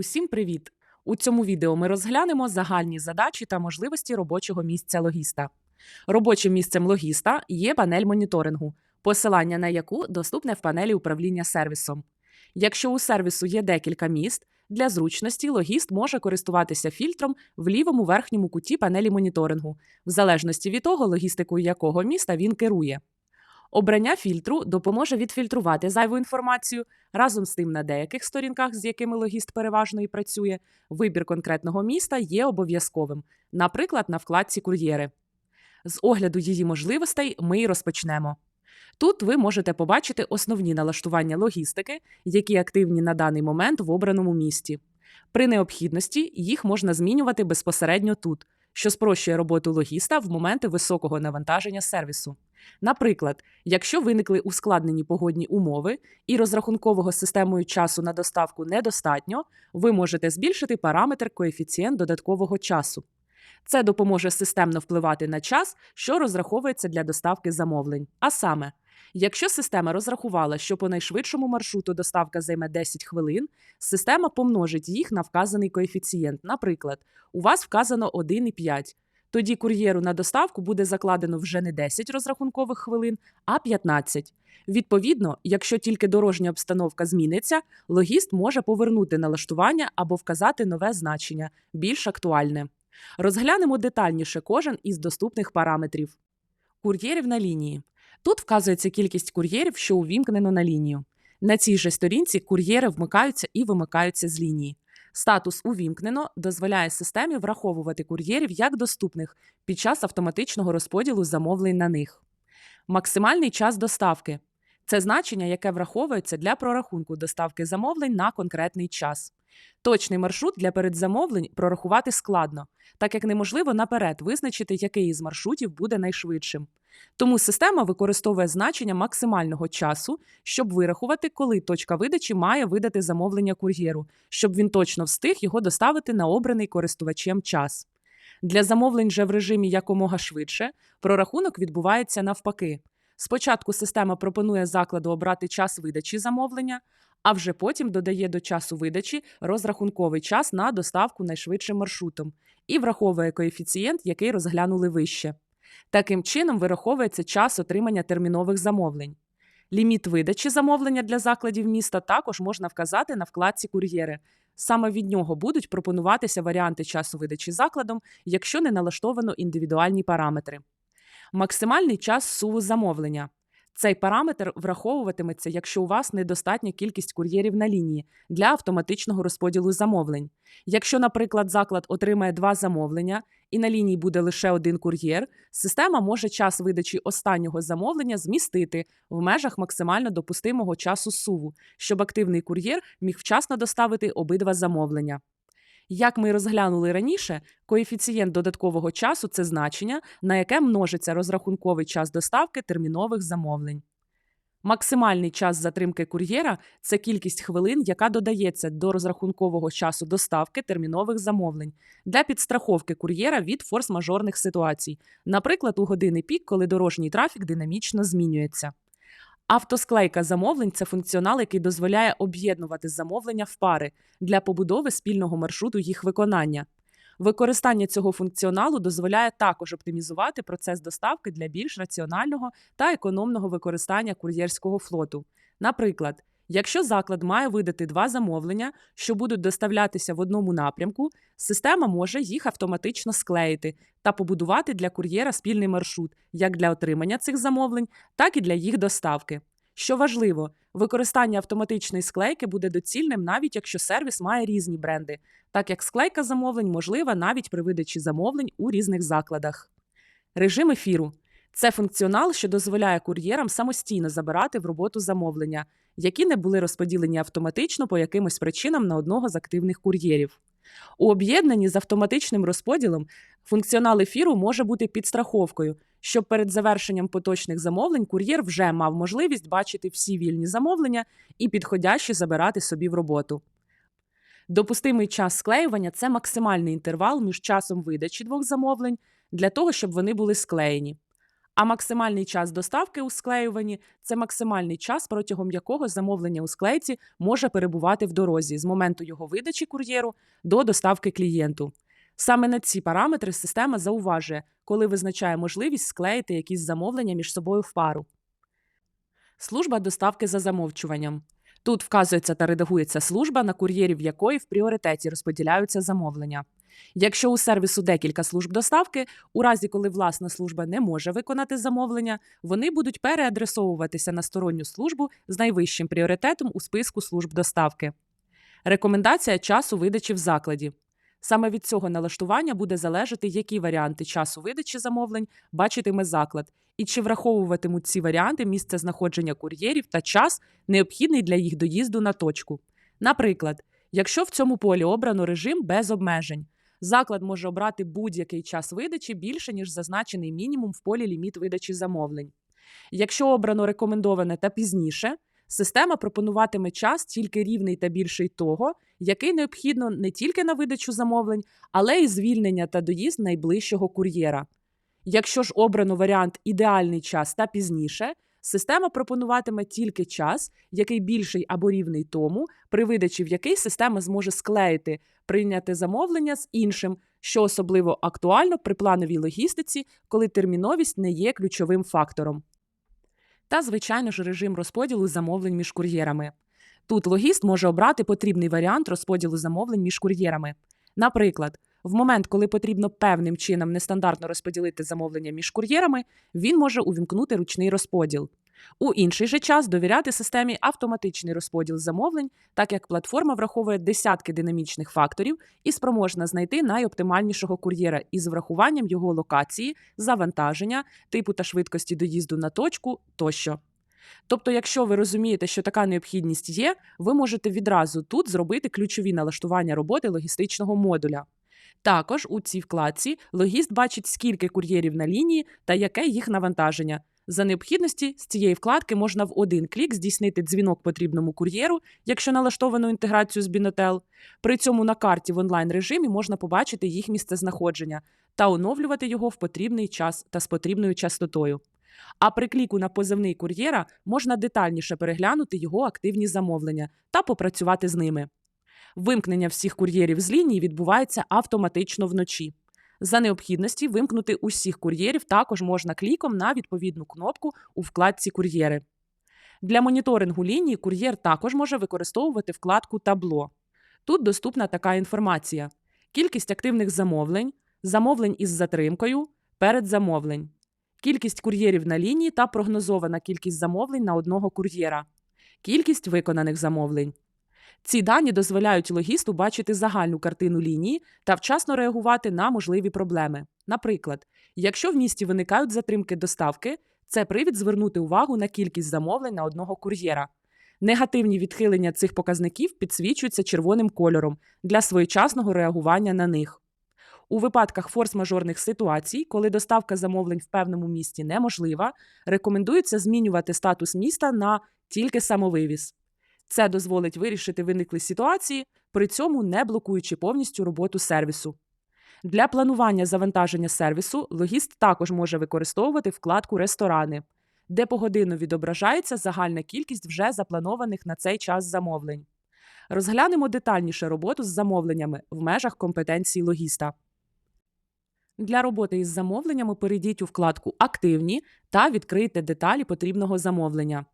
Усім привіт! У цьому відео ми розглянемо загальні задачі та можливості робочого місця логіста. Робочим місцем логіста є панель моніторингу, посилання на яку доступне в панелі управління сервісом. Якщо у сервісу є декілька міст, для зручності логіст може користуватися фільтром в лівому верхньому куті панелі моніторингу, в залежності від того, логістикою якого міста він керує. Обрання фільтру допоможе відфільтрувати зайву інформацію. Разом з тим, на деяких сторінках, з якими логіст переважно і працює, вибір конкретного міста є обов'язковим, наприклад, на вкладці Кур'єри. З огляду її можливостей ми й розпочнемо. Тут ви можете побачити основні налаштування логістики, які активні на даний момент в обраному місті. При необхідності їх можна змінювати безпосередньо тут, що спрощує роботу логіста в моменти високого навантаження сервісу. Наприклад, якщо виникли ускладнені погодні умови і розрахункового системою часу на доставку недостатньо, ви можете збільшити параметр коефіцієнт додаткового часу. Це допоможе системно впливати на час, що розраховується для доставки замовлень. А саме, якщо система розрахувала, що по найшвидшому маршруту доставка займе 10 хвилин, система помножить їх на вказаний коефіцієнт. Наприклад, у вас вказано 1,5. Тоді кур'єру на доставку буде закладено вже не 10 розрахункових хвилин, а 15. Відповідно, якщо тільки дорожня обстановка зміниться, логіст може повернути налаштування або вказати нове значення, більш актуальне. Розглянемо детальніше кожен із доступних параметрів. Кур'єрів на лінії. Тут вказується кількість кур'єрів, що увімкнено на лінію. На цій же сторінці кур'єри вмикаються і вимикаються з лінії. Статус увімкнено дозволяє системі враховувати кур'єрів як доступних під час автоматичного розподілу замовлень на них. Максимальний час доставки це значення, яке враховується для прорахунку доставки замовлень на конкретний час. Точний маршрут для передзамовлень прорахувати складно, так як неможливо наперед визначити, який із маршрутів буде найшвидшим. Тому система використовує значення максимального часу, щоб вирахувати, коли точка видачі має видати замовлення кур'єру, щоб він точно встиг його доставити на обраний користувачем час. Для замовлень же в режимі якомога швидше прорахунок відбувається навпаки. Спочатку система пропонує закладу обрати час видачі замовлення, а вже потім додає до часу видачі розрахунковий час на доставку найшвидшим маршрутом і враховує коефіцієнт, який розглянули вище. Таким чином вираховується час отримання термінових замовлень. Ліміт видачі замовлення для закладів міста також можна вказати на вкладці кур'єри. Саме від нього будуть пропонуватися варіанти часу видачі закладом, якщо не налаштовано індивідуальні параметри. Максимальний час суву замовлення. Цей параметр враховуватиметься, якщо у вас недостатня кількість кур'єрів на лінії для автоматичного розподілу замовлень. Якщо, наприклад, заклад отримає два замовлення і на лінії буде лише один кур'єр, система може час видачі останнього замовлення змістити в межах максимально допустимого часу суву, щоб активний кур'єр міг вчасно доставити обидва замовлення. Як ми розглянули раніше, коефіцієнт додаткового часу це значення, на яке множиться розрахунковий час доставки термінових замовлень. Максимальний час затримки кур'єра це кількість хвилин, яка додається до розрахункового часу доставки термінових замовлень для підстраховки кур'єра від форс-мажорних ситуацій, наприклад, у години пік, коли дорожній трафік динамічно змінюється. Автосклейка замовлень це функціонал, який дозволяє об'єднувати замовлення в пари для побудови спільного маршруту їх виконання. Використання цього функціоналу дозволяє також оптимізувати процес доставки для більш раціонального та економного використання кур'єрського флоту. Наприклад, якщо заклад має видати два замовлення, що будуть доставлятися в одному напрямку, система може їх автоматично склеїти та побудувати для кур'єра спільний маршрут як для отримання цих замовлень, так і для їх доставки. Що важливо, використання автоматичної склейки буде доцільним навіть якщо сервіс має різні бренди, так як склейка замовлень можлива навіть при видачі замовлень у різних закладах. Режим ефіру це функціонал, що дозволяє кур'єрам самостійно забирати в роботу замовлення, які не були розподілені автоматично по якимось причинам на одного з активних кур'єрів. У об'єднанні з автоматичним розподілом функціонал ефіру може бути підстраховкою, щоб перед завершенням поточних замовлень кур'єр вже мав можливість бачити всі вільні замовлення і підходящі забирати собі в роботу. Допустимий час склеювання це максимальний інтервал між часом видачі двох замовлень для того, щоб вони були склеєні. А максимальний час доставки у склеюванні це максимальний час, протягом якого замовлення у склейці може перебувати в дорозі з моменту його видачі кур'єру до доставки клієнту. Саме на ці параметри система зауважує, коли визначає можливість склеїти якісь замовлення між собою в пару. Служба доставки за замовчуванням. Тут вказується та редагується служба, на кур'єрів якої в пріоритеті розподіляються замовлення. Якщо у сервісу декілька служб доставки, у разі коли власна служба не може виконати замовлення, вони будуть переадресовуватися на сторонню службу з найвищим пріоритетом у списку служб доставки. Рекомендація часу видачі в закладі. Саме від цього налаштування буде залежати, які варіанти часу видачі замовлень бачитиме заклад, і чи враховуватимуть ці варіанти місце знаходження кур'єрів та час, необхідний для їх доїзду на точку. Наприклад, якщо в цьому полі обрано режим без обмежень, заклад може обрати будь-який час видачі більше, ніж зазначений мінімум в полі ліміт видачі замовлень. Якщо обрано рекомендоване та пізніше, система пропонуватиме час тільки рівний та більший того, який необхідно не тільки на видачу замовлень, але й звільнення та доїзд найближчого кур'єра. Якщо ж обрано варіант ідеальний час та пізніше, система пропонуватиме тільки час, який більший або рівний тому, при видачі в який система зможе склеїти прийняти замовлення з іншим, що особливо актуально при плановій логістиці, коли терміновість не є ключовим фактором. Та, звичайно ж, режим розподілу замовлень між кур'єрами. Тут логіст може обрати потрібний варіант розподілу замовлень між кур'єрами. Наприклад, в момент, коли потрібно певним чином нестандартно розподілити замовлення між кур'єрами, він може увімкнути ручний розподіл. У інший же час довіряти системі автоматичний розподіл замовлень, так як платформа враховує десятки динамічних факторів і спроможна знайти найоптимальнішого кур'єра із врахуванням його локації, завантаження, типу та швидкості доїзду на точку тощо. Тобто, якщо ви розумієте, що така необхідність є, ви можете відразу тут зробити ключові налаштування роботи логістичного модуля. Також у цій вкладці логіст бачить, скільки кур'єрів на лінії та яке їх навантаження. За необхідності з цієї вкладки можна в один клік здійснити дзвінок потрібному кур'єру, якщо налаштовано інтеграцію з Бінотел. При цьому на карті в онлайн режимі можна побачити їх місцезнаходження та оновлювати його в потрібний час та з потрібною частотою. А при кліку на позивний кур'єра можна детальніше переглянути його активні замовлення та попрацювати з ними. Вимкнення всіх кур'єрів з лінії відбувається автоматично вночі. За необхідності вимкнути усіх кур'єрів також можна кліком на відповідну кнопку у вкладці Кур'єри. Для моніторингу лінії кур'єр також може використовувати вкладку Табло. Тут доступна така інформація: кількість активних замовлень, замовлень із затримкою, передзамовлень, кількість кур'єрів на лінії та прогнозована кількість замовлень на одного кур'єра, кількість виконаних замовлень. Ці дані дозволяють логісту бачити загальну картину лінії та вчасно реагувати на можливі проблеми. Наприклад, якщо в місті виникають затримки доставки, це привід звернути увагу на кількість замовлень на одного кур'єра. Негативні відхилення цих показників підсвічуються червоним кольором для своєчасного реагування на них. У випадках форс-мажорних ситуацій, коли доставка замовлень в певному місті неможлива, рекомендується змінювати статус міста на тільки самовивіз. Це дозволить вирішити виниклі ситуації, при цьому не блокуючи повністю роботу сервісу. Для планування завантаження сервісу логіст також може використовувати вкладку Ресторани, де погодинно відображається загальна кількість вже запланованих на цей час замовлень. Розглянемо детальніше роботу з замовленнями в межах компетенції логіста. Для роботи із замовленнями перейдіть у вкладку Активні та відкрийте деталі потрібного замовлення.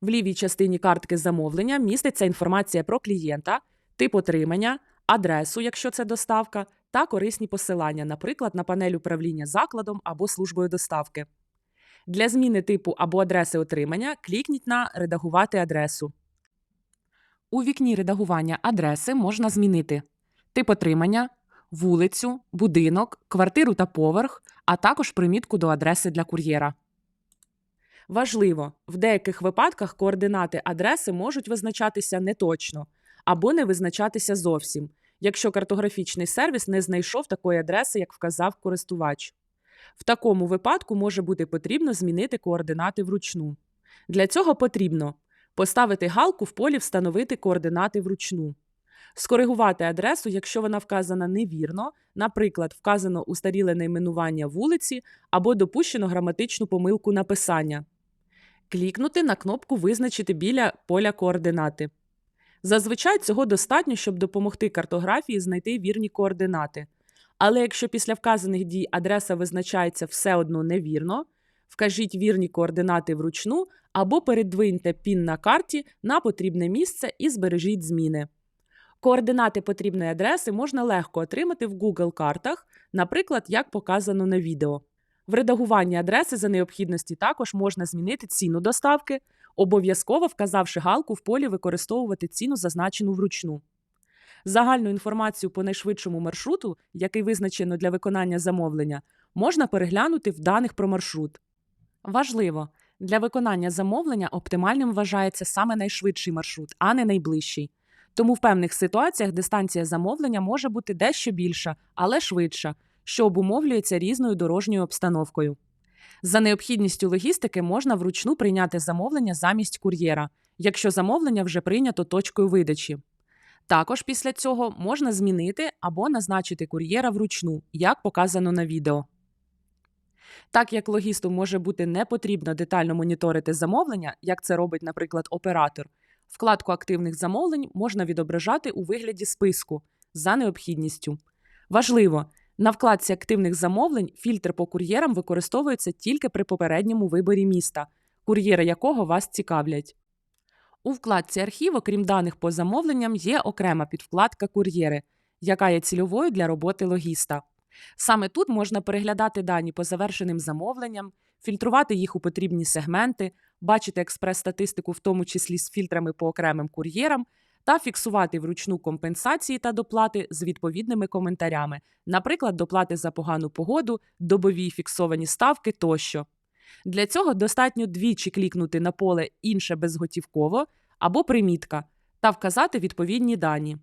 В лівій частині картки замовлення міститься інформація про клієнта, тип отримання, адресу, якщо це доставка, та корисні посилання, наприклад, на панель управління закладом або службою доставки. Для зміни типу або адреси отримання клікніть на Редагувати адресу. У вікні редагування адреси можна змінити тип отримання, вулицю, будинок, квартиру та поверх, а також примітку до адреси для кур'єра. Важливо, в деяких випадках координати адреси можуть визначатися неточно або не визначатися зовсім, якщо картографічний сервіс не знайшов такої адреси, як вказав користувач. В такому випадку може бути потрібно змінити координати вручну. Для цього потрібно поставити галку в полі Встановити координати вручну, скоригувати адресу, якщо вона вказана невірно, наприклад, вказано устаріле найменування вулиці або допущено граматичну помилку написання. Клікнути на кнопку Визначити біля поля координати. Зазвичай цього достатньо, щоб допомогти картографії знайти вірні координати. Але якщо після вказаних дій адреса визначається все одно невірно, вкажіть вірні координати вручну або передвиньте пін на карті на потрібне місце і збережіть зміни. Координати потрібної адреси можна легко отримати в Google картах, наприклад, як показано на відео. В редагуванні адреси за необхідності також можна змінити ціну доставки, обов'язково вказавши галку в полі використовувати ціну, зазначену вручну. Загальну інформацію по найшвидшому маршруту, який визначено для виконання замовлення, можна переглянути в даних про маршрут. Важливо, для виконання замовлення оптимальним вважається саме найшвидший маршрут, а не найближчий. Тому в певних ситуаціях дистанція замовлення може бути дещо більша, але швидша, що обумовлюється різною дорожньою обстановкою. За необхідністю логістики можна вручну прийняти замовлення замість кур'єра, якщо замовлення вже прийнято точкою видачі. Також після цього можна змінити або назначити кур'єра вручну, як показано на відео. Так як логісту може бути не потрібно детально моніторити замовлення, як це робить, наприклад, оператор, вкладку активних замовлень можна відображати у вигляді списку за необхідністю. Важливо, на вкладці активних замовлень фільтр по кур'єрам використовується тільки при попередньому виборі міста, кур'єри якого вас цікавлять. У вкладці архів, окрім даних по замовленням, є окрема підвкладка Кур'єри, яка є цільовою для роботи логіста. Саме тут можна переглядати дані по завершеним замовленням, фільтрувати їх у потрібні сегменти, бачити експрес-статистику, в тому числі з фільтрами по окремим кур'єрам, та фіксувати вручну компенсації та доплати з відповідними коментарями, наприклад, доплати за погану погоду, добові фіксовані ставки тощо. Для цього достатньо двічі клікнути на поле Інше безготівково або примітка та вказати відповідні дані.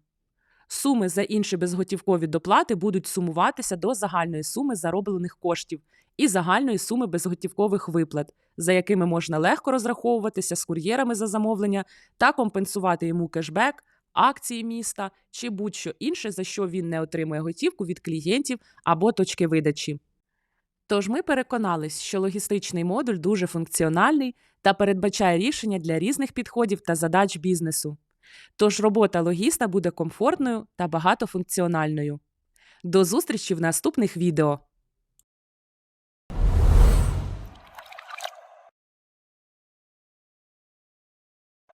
Суми за інші безготівкові доплати будуть сумуватися до загальної суми зароблених коштів і загальної суми безготівкових виплат, за якими можна легко розраховуватися з кур'єрами за замовлення та компенсувати йому кешбек, акції міста чи будь-що інше, за що він не отримує готівку від клієнтів або точки видачі. Тож ми переконались, що логістичний модуль дуже функціональний та передбачає рішення для різних підходів та задач бізнесу. Тож робота логіста буде комфортною та багатофункціональною. До зустрічі в наступних відео!